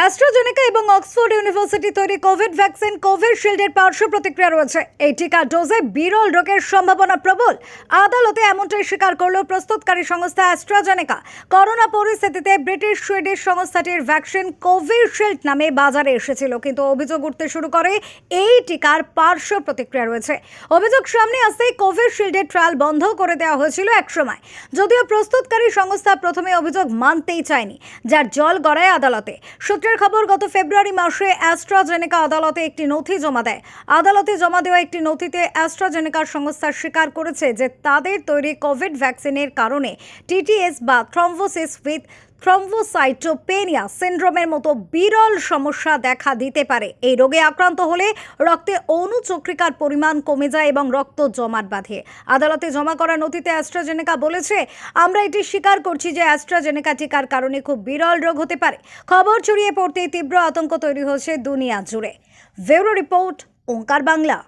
AstraZeneca এবং Oxford University তৈরি Covid vaccine কোভিশিল্ডের পার্শ্ব প্রতিক্রিয়া রয়েছে। এই টিকা ডোজে বিরল রোগের সম্ভাবনা প্রবল। আদালতে এমনটাই স্বীকার করল প্রস্তুতকারী সংস্থা অ্যাস্ট্রাজেনেকা করোনা পরিস্থিতিতে ব্রিটিশ সুইডিশ সংস্থাটির ভ্যাকসিন কোভিশিল্ড নামে বাজারে এসেছিল। কিন্তু অভিযোগ উঠতে শুরু করে এই টিকার পার্শ্ব প্রতিক্রিয়া রয়েছে। অভিযোগ সামনে আসতেই কোভিশিল্ডের ট্রায়াল বন্ধ করে দেওয়া হয়েছিল একসময়। যদিও প্রস্তুতকারী সংস্থা প্রথমে অভিযোগ মানতেই চায়নি, যার জল গড়ায় আদালতে। সূত্রের খবর, গত ফেব্রুয়ারি মাসে অ্যাস্ট্রাজেনেকা আদালতে একটি নথি জমা দেয়। আদালতে জমা দেওয়া একটি নথিতে অ্যাস্ট্রাজেনেকার সংস্থা স্বীকার করেছে যে তাদের তৈরি কোভিড ভ্যাকসিনের কারণে টিটিএস বা থ্রম্বোসিস উইথ থ্রম্বোসাইটোপেনিয়া সিন্ড্রোমের মতো বিরল সমস্যা দেখা দিতে পারে। এই রোগে আক্রান্ত হলে রক্তে অনুচক্রিকার পরিমাণ কমে যায় এবং রক্ত জমাট বাঁধে। আদালতে জমা করা নথিতে অ্যাস্ট্রাজেনেকা বলেছে, আমরা এটি স্বীকার করছি যে অ্যাস্ট্রাজেনেকা টিকার কারণে খুব বিরল রোগ হতে পারে। খবর ছড়িয়ে পড়তেই তীব্র আতঙ্ক তৈরি হয়েছে দুনিয়া জুড়ে। Bureau report, Omkar Bangla.